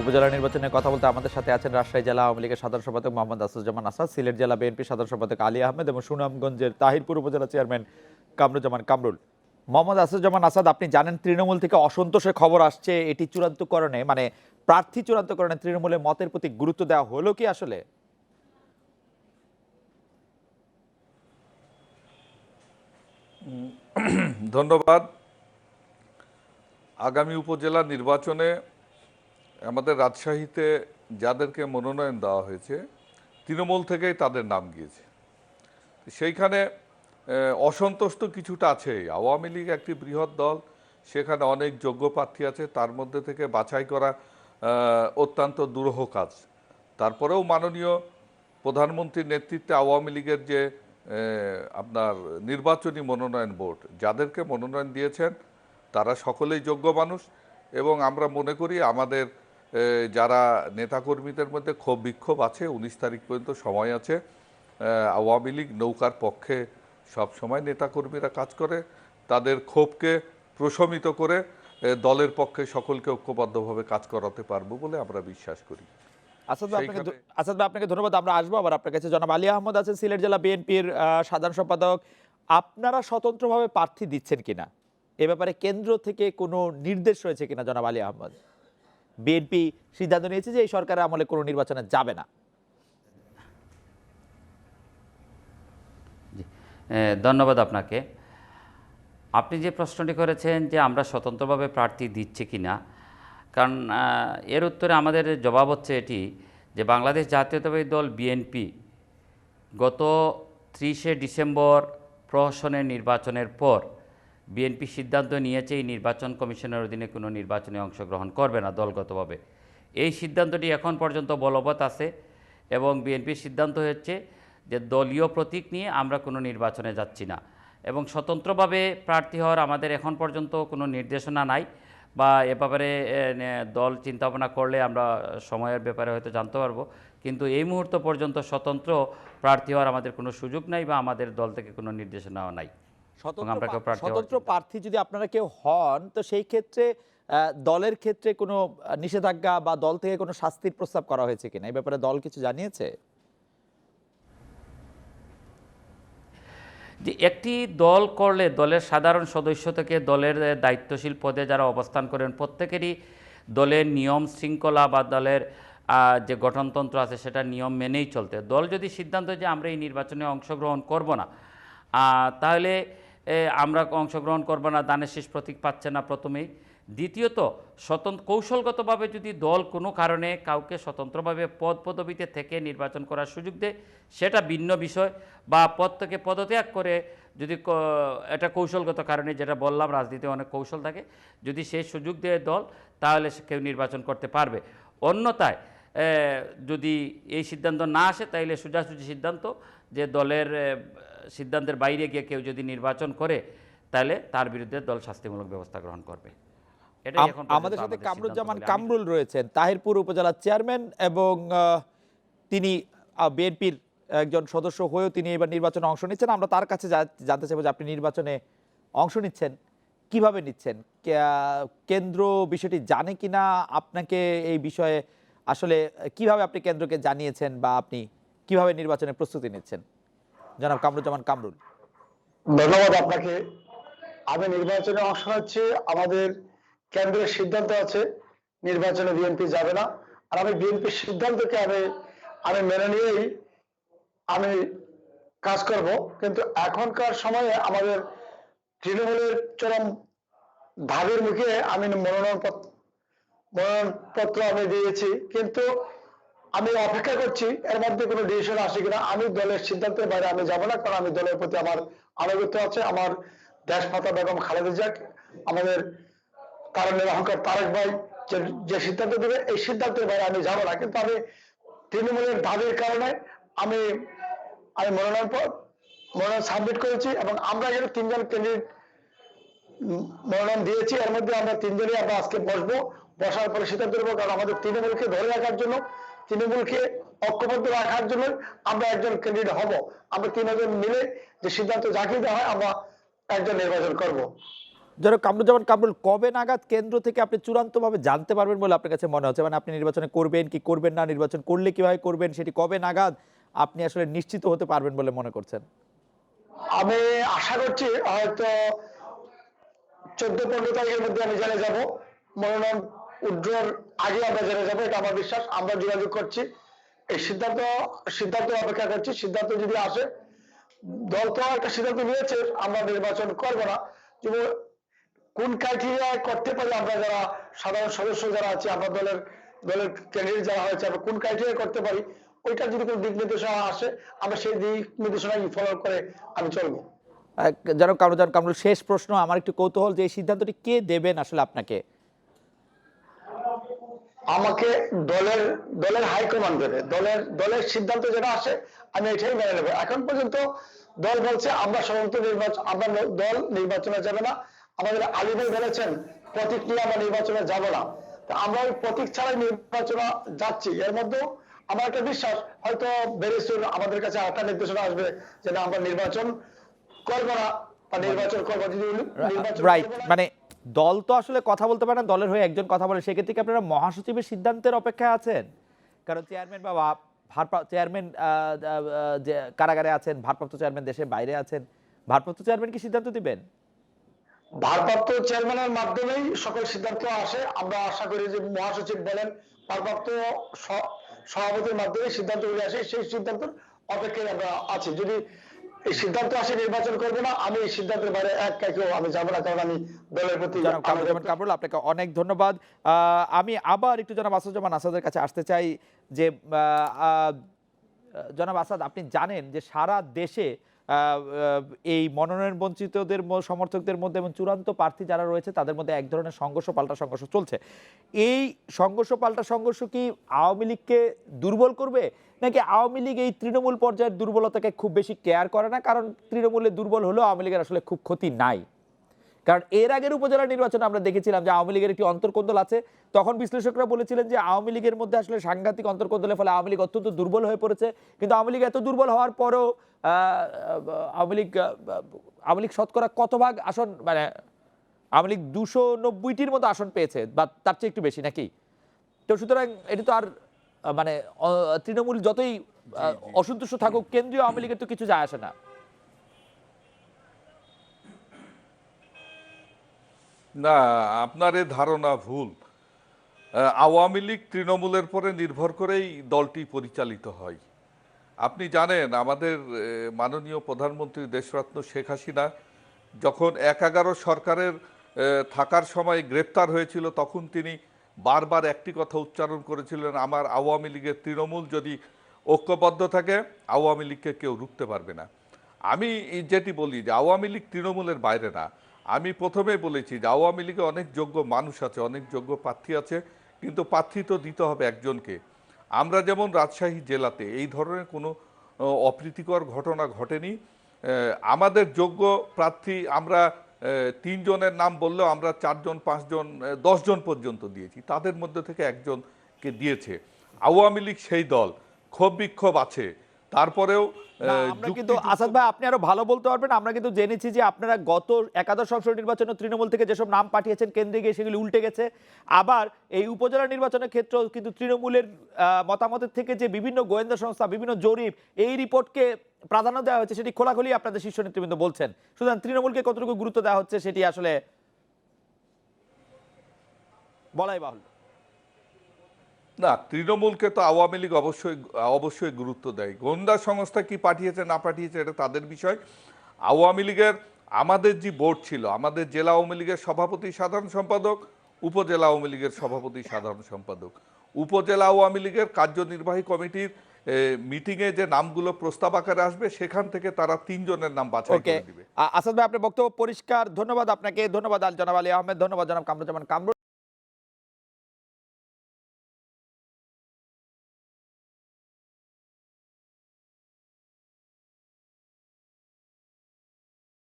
উপজেলা নির্বাচনে কথা বলতে আমাদের সাথে আছেন রাজশাহী জেলা আওয়ামী লীগের সাধারণ সম্পাদক মোহাম্মদ আসুজ্জামান আসাদ, সিলেট জেলা বিএনপি সাধারণ সম্পাদক আলী আহমেদ এবং সুনামগঞ্জের তাহিরপুর উপজেলা চেয়ারম্যান কামরুজ্জামান কামরুল। মোহাম্মদ আসুজ্জামান আসাদ, আপনি জানেন তৃণমূল থেকে অসন্তোষের খবর আসছে এটি চূড়ান্তকরণে মানে প্রার্থী চূড়ান্তকরণে তৃণমূলের মতের প্রতি গুরুত্ব দেওয়া হলো কি আসলে? ধন্যবাদ। আগামী উপজেলা নির্বাচনে আমাদের রাজশাহীতে যাদেরকে মনোনয়ন দেওয়া হয়েছে তৃণমূল থেকেই তাদের নাম গিয়েছে। সেইখানে আহ, অসন্তুষ্ট তো কিছুটা আছে। আওয়ামী লীগ একটি বৃহৎ দল সেখানে অনেক যোগ্য প্রার্থী আছে তার মধ্যে থেকে বাছাই করা অত্যন্ত দুরূহ কাজ। তারপরেও মাননীয় প্রধানমন্ত্রীর নেতৃত্বে আওয়ামী লীগের যে আপনার নির্বাচনী মনোনয়ন বোর্ড যাদেরকে মনোনয়ন দিয়েছেন তারা সকলেই যোগ্য মানুষ এবং আমরা মনে করি আমাদের যারা নেতাকর্মীদের মধ্যে ক্ষোভ বিক্ষোভ আছে উনিশ তারিখ পর্যন্ত সময় আছে আওয়ামী লীগ নৌকার পক্ষে সব সময় নেতাকর্মীরা কাজ করে তাদের ক্ষোভকে প্রশমিত করে দলের পক্ষে সকলকে ঐক্যবদ্ধভাবে কাজ করাতে পারব বলে আমরা বিশ্বাস করি। আসাদ আপনাকে আসাদ আপনাকে ধন্যবাদ আমরা আসব আবার আপনার কাছে। জনাব আলী আহমদ আছেন সিলেট জেলা বিএনপির সাধারণ সম্পাদক। আপনারা স্বতন্ত্রভাবে প্রার্থী দিচ্ছেন কিনা? এ ব্যাপারে কেন্দ্র থেকে কোনো নির্দেশ রয়েছে কিনা জনাব আলী আহমদ? বিএনপি সিদ্ধান্ত নিয়েছে যে এই সরকারের আমলে কোনো নির্বাচনে যাবে না। ধন্যবাদ আপনাকে। আপনি যে প্রশ্নটি করেছেন যে আমরা স্বতন্ত্রভাবে প্রার্থী দিচ্ছি কি না কারণ এর উত্তরে আমাদের জবাব হচ্ছে এটি যে বাংলাদেশ জাতীয়তাবাদী দল বিএনপি গত ত্রিশে ডিসেম্বর প্রহসনের নির্বাচনের পর বিএনপি সিদ্ধান্ত নিয়েছে এই নির্বাচন কমিশনের অধীনে কোনো নির্বাচনে অংশগ্রহণ করবে না দলগতভাবে। এই সিদ্ধান্তটি এখন পর্যন্ত বলবৎ আছে এবং বিএনপির সিদ্ধান্ত হচ্ছে যে দলীয় প্রতীক নিয়ে আমরা কোনো নির্বাচনে যাচ্ছি না এবং স্বতন্ত্রভাবে প্রার্থী হওয়ার আমাদের এখন পর্যন্ত কোনো নির্দেশনা নাই বা এ ব্যাপারে দল চিন্তাভাবনা করলে আমরা সময়ের ব্যাপারে হয়তো জানতে পারব। কিন্তু এই মুহূর্ত পর্যন্ত স্বতন্ত্র প্রার্থী হওয়ার আমাদের কোনো সুযোগ নাই বা আমাদের দল থেকে কোনো নির্দেশনাও নাই। স্বতন্ত্র প্রার্থী যদি আপনারা কেউ হন তো সেই ক্ষেত্রে দলের ক্ষেত্রে কোনো নিষেধাজ্ঞা বা দল থেকে কোনো শাস্তির প্রস্তাব করা হয়েছে কিনা? এই ব্যাপারে দল কিছু জানিয়েছে? যে একটি দল করলে দলের সাধারণ সদস্য থেকে দলের দায়িত্বশীল পদে যারা অবস্থান করেন প্রত্যেকেরই দলের নিয়ম শৃঙ্খলা বা দলের যে গঠনতন্ত্র আছে সেটা নিয়ম মেনেই চলতে। দল যদি সিদ্ধান্ত যে আমরা এই নির্বাচনে অংশগ্রহণ করব না আহ, তাহলে আমরা অংশগ্রহণ করব না, দানের শেষ প্রতীক পাচ্ছে না প্রথমেই। দ্বিতীয়ত স্বতন্ত্র কৌশলগতভাবে যদি দল কোনো কারণে কাউকে স্বতন্ত্রভাবে পদ পদবিতে থেকে নির্বাচন করার সুযোগ দেয়, সেটা ভিন্ন বিষয়। বা পদ থেকে পদত্যাগ করে যদি এটা কৌশলগত কারণে, যেটা বললাম, রাজনীতিতে অনেক কৌশল থাকে, যদি সেই সুযোগ দেয় দল, তাহলে কেউ নির্বাচন করতে পারবে। অন্যথায় যদি এই সিদ্ধান্ত না আসে তাইলে সোজাসুজি সিদ্ধান্ত যে দলের সিদ্ধান্তের বাইরে গিয়ে কেউ যদি নির্বাচন করে তাহলে তার বিরুদ্ধে দল শাস্তিমূলক ব্যবস্থা গ্রহণ করবে। আমাদের সাথে কামরুজ্জামান কামরুল রয়েছেন তাহিরপুর উপজেলার চেয়ারম্যান এবং তিনি বিএনপির একজন সদস্য হয়েও তিনি এবার নির্বাচনে অংশ নিচ্ছেন। আমরা তার কাছে জানতে চাইব যে আপনি নির্বাচনে অংশ নিচ্ছেন কীভাবে নিচ্ছেন? কেন্দ্র বিষয়টি জানে কিনা? আপনাকে এই বিষয়ে আসলে, কীভাবে আপনি কেন্দ্রকে জানিয়েছেন বা আপনি কীভাবে নির্বাচনের প্রস্তুতি নিচ্ছেন? জনাব কামরুজ্জামান কামরুল। ধন্যবাদ আপনাকে। আমি নির্বাচনে অংশ নিচ্ছি। আমাদের কেন্দ্রের সিদ্ধান্ত আছে, নির্বাচনে বিএনপি যাবে না। আর আমি বিএনপির সিদ্ধান্তকে আমি আমি মেনে নিয়েই আমি কাজ করব। কিন্তু এখনকার সময়ে আমাদের তৃণমূলের চরম ভাবের মুখে আমি মনোনয়ন পত্র মনোনয়ন পত্র আমি দিয়েছি, কিন্তু আমি অপেক্ষা করছি এর মধ্যে কোনো ডিসিশন আসে কিনা। আমি দলের সিদ্ধান্তের বাইরে আমি যাব না, কারণ আমি দলের প্রতি আমার আনুগত্য আছে। আমার দেশমাতা বেগম খালেদা জিয়া, আমাদের কারণের অহংকার তারেক ভাই, যে সিদ্ধান্ত দেবে, এই সিদ্ধান্তের বাইরে আমি যাব না। কিন্তু আমি তৃণমূলের দাবির কারণে আমি আমি মনোনয়ন মনোনয়ন সাবমিট করেছি এবং আমরা এখানে তিনজন ক্যান্ডিডেট মনোনয়ন দিয়েছি। এর মধ্যে আমরা তিনজনই আমরা আজকে বসবো। বসার পরে সিদ্ধান্ত নেব কারণ আমাদের তৃণমূলকে ধরে রাখার জন্য তৃণমূলকে ঐক্যবদ্ধ রাখার জন্য আমরা একজন ক্যান্ডিডেট হব। আমরা তিনজন মিলে যে সিদ্ধান্ত যাকে দেওয়া হয় আমরা একজন নির্বাচন করব। যারা কামরুজ্জামান কামরুল কবে নাগাদ কেন্দ্র থেকে আপনি চূড়ান্তভাবে জানতে পারবেন বলে আপনার কাছে মনে হচ্ছে? মানে আপনি নির্বাচনে করবেন কি করবেন না নির্বাচন করলে কীভাবে করবেন সেটি কবে নাগাদ আপনি আসলে নিশ্চিত হতে পারবেন বলে মনে করছেন? আমি আশা করছি হয়তো চোদ্দ পনেরো তারিখের মধ্যে আমি জেনে যাব। মনোনয়ন উজ্জ্বল আগে আমরা জেনে যাব, এটা আমার বিশ্বাস, আমরা যোগাযোগ করছি। এই সিদ্ধান্ত সিদ্ধান্ত অপেক্ষা করছি। সিদ্ধান্ত যদি আসে, দল তো একটা সিদ্ধান্ত নিয়েছে, আমরা নির্বাচন করব না। কিন্তু কোন ক্রাইটেরিয়া করতে পারি আমরা যারা সাধারণ সদস্য যারা আছে, আমরা দলের দলের ক্যান্ডিডেট যারা হয়েছে, আমরা কোন ক্রাইটেরিয়া করতে পারি, ওইটা যদি কোনো দিক নির্দেশনা আসে, আমরা সেই দিক নির্দেশনা ফলো করে আমি চলবো। যেন কামরুজ্জামান কামরুল, শেষ প্রশ্ন, আমার একটু কৌতূহল যে এই সিদ্ধান্তটি কে দেবেন আসলে আপনাকে? আমাকে দলের দলের হাইকমান্ড দেবে। দলের দলের সিদ্ধান্ত যেটা আসে আমি এটাই মেনে নেব। এখন পর্যন্ত দল বলছে আমরা সাধারণত নির্বাচন আমরা দল নির্বাচনে যাবে না। আমাদের আলী ভাই বলেছেন প্রতীক নিয়ে আমরা নির্বাচনে যাব না। তো আমরা ওই প্রতীক ছাড়াই নির্বাচনে যাচ্ছি। এর মধ্যেও আমার একটা বিশ্বাস হয়তো বেরিসুর আমাদের কাছে একটা নির্দেশনা আসবে যে না আমরা নির্বাচন করব না বা নির্বাচন করব যদি নির্বাচন মানে দল তো আসলে কথা বলতে পারে না, দলের হয়ে একজন কথা বলে। সেক্ষেত্রে কি আপনারা মহাসচিবের সিদ্ধান্তের অপেক্ষায় আছেন? কারণ চেয়ারম্যান বা ভা- ভারপ্রাপ্ত চেয়ারম্যান যে কারাগারে আছেন, ভারপ্রাপ্ত চেয়ারম্যান দেশের বাইরে আছেন, ভারপ্রাপ্ত চেয়ারম্যান কি সিদ্ধান্ত দিবেন? ভারপ্রাপ্ত চেয়ারম্যানের মাধ্যমেই সকল সিদ্ধান্ত আসে। আমরা আশা করি যে মহাসচিব বলেন, ভারপ্রাপ্ত সভাপতির মাধ্যমে সিদ্ধান্ত উঠে আসে। সেই সিদ্ধান্তের অপেক্ষায় আমরা আছি। যদি এই সিদ্ধান্ত আসে নির্বাচন করব না। আমি এই সিদ্ধান্তের বাইরে এক কাকেও আমি যাব না কারণ আমি দলের প্রতি কামরুল আপনাকে অনেক ধন্যবাদ। আহ, আমি আবার একটু জনাব আসাদুজ্জামান আসাদের কাছে আসতে চাই যে আহ, আহ, জনাব আসাদ আপনি জানেন যে সারা দেশে এই মনোনয়ন বঞ্চিতদের সমর্থকদের মধ্যে এবং চূড়ান্ত প্রার্থী যারা রয়েছে, তাদের মধ্যে এক ধরনের সংঘর্ষ পাল্টা সংঘর্ষ চলছে। এই সংঘর্ষ পাল্টা সংঘর্ষ কি আওয়ামী লীগকে দুর্বল করবে? নাকি আওয়ামী লীগ এই তৃণমূল পর্যায়ের দুর্বলতাকে খুব বেশি কেয়ার করে না? কারণ তৃণমূলে দুর্বল হলেও আওয়ামী লীগের আসলে খুব ক্ষতি নাই। কারণ এর আগের উপজেলা নির্বাচনে আমরা দেখেছিলাম যে আওয়ামী লীগের একটি অন্তর্কোন্দল আছে। তখন বিশ্লেষকরা বলেছিলেন যে আওয়ামী লীগের মধ্যে আসলে সাংঘাতিক অন্তর্কোন্দলের ফলে আওয়ামী লীগ অত্যন্ত দুর্বল হয়ে পড়েছে। কিন্তু আওয়ামী লীগ এত দুর্বল হওয়ার পরও আওয়ামী লীগ আওয়ামী লীগ শতকরা কত ভাগ আসন মানে আওয়ামী লীগ দুশো নব্বইটির মতো আসন পেয়েছে বা তার চেয়ে একটু বেশি নাকি? তো সুতরাং এটা তো আর মানে তৃণমূল যতই অসন্তুষ্ট থাকুক কেন্দ্রীয় আওয়ামী লীগের তো কিছু যায় আসে না। না, আপনার এ ধারণা ভুল। আওয়ামী লীগ তৃণমূলের পরে নির্ভর করেই দলটি পরিচালিত হয়। আপনি জানেন, আমাদের মাননীয় প্রধানমন্ত্রী দেশরত্ন শেখ হাসিনা যখন এক এগারো সরকারের থাকার সময় গ্রেপ্তার হয়েছিল, তখন তিনি বারবার একটি কথা উচ্চারণ করেছিলেন, আমার আওয়ামী লীগের তৃণমূল যদি ঐক্যবদ্ধ থাকে, আওয়ামী লীগকে কেউ রুখতে পারবে না। আমি যেটি বলি যে, আওয়ামী লীগ তৃণমূলের বাইরে না। আমি প্রথমে বলেছি যে আওয়ামী লীগে অনেক যোগ্য মানুষ আছে, অনেক যোগ্য প্রার্থী আছে, কিন্তু প্রার্থী তো দিতে হবে একজনকে। আমরা যেমন রাজশাহী জেলাতে এই ধরনের কোনো অপ্রীতিকর ঘটনা ঘটেনি। আমাদের যোগ্য প্রার্থী আমরা তিনজনের নাম বললেও আমরা চারজন, পাঁচজন দশজন পর্যন্ত দিয়েছি। তাদের মধ্যে থেকে একজনকে দিয়েছে। আওয়ামী লীগ সেই দল। ক্ষোভ বিক্ষোভ আছে। তারপরেও আমরা কিন্তু আসাদ ভাই আপনি আরও ভালো বলতে পারবেন। আমরা কিন্তু জেনেছি যে আপনারা গত একাদশ সংসদ নির্বাচনে তৃণমূল থেকে যেসব নাম পাঠিয়েছেন কেন্দ্রে গিয়ে সেগুলি উল্টে গেছে। আবার এই উপজেলা নির্বাচনের ক্ষেত্রেও কিন্তু তৃণমূলের মতামতের থেকে যে বিভিন্ন গোয়েন্দা সংস্থা বিভিন্ন জরিপ এই রিপোর্টকে প্রাধান্য দেওয়া হয়েছে সেটি খোলাখুলি আপনাদের শীর্ষ নেতৃবৃন্দ বলছেন। সুতরাং তৃণমূলকে কতটুকু গুরুত্ব দেওয়া হচ্ছে সেটি আসলে বলাই বাহুল্য। না তৃণমূলকে তো আওয়ামী লীগ অবশ্যই অবশ্যই গুরুত্ব দেয়। গোয়েন্দা সংস্থা কি পাঠিয়েছে না পাঠিয়েছে এটা তাদের বিষয়। আওয়ামী লীগের আমাদের যে বোর্ড ছিল আমাদের জেলা আওয়ামী লীগের সভাপতি সাধারণ সম্পাদক উপজেলা আওয়ামী লীগের সভাপতি সাধারণ সম্পাদক। উপজেলা আওয়ামী লীগের কার্যনির্বাহী কমিটির মিটিংয়ে যে নামগুলো প্রস্তাব আকারে আসবে সেখান থেকে তারা তিনজনের নাম বাছাই করে দিবে। আসাদ ভাই আপনার বক্তব্য পরিষ্কার। ধন্যবাদ আপনাকে। ধন্যবাদ আল জনাব আলী আহমেদ। ধন্যবাদ জনাব কামরুজ্জামান কামরুল।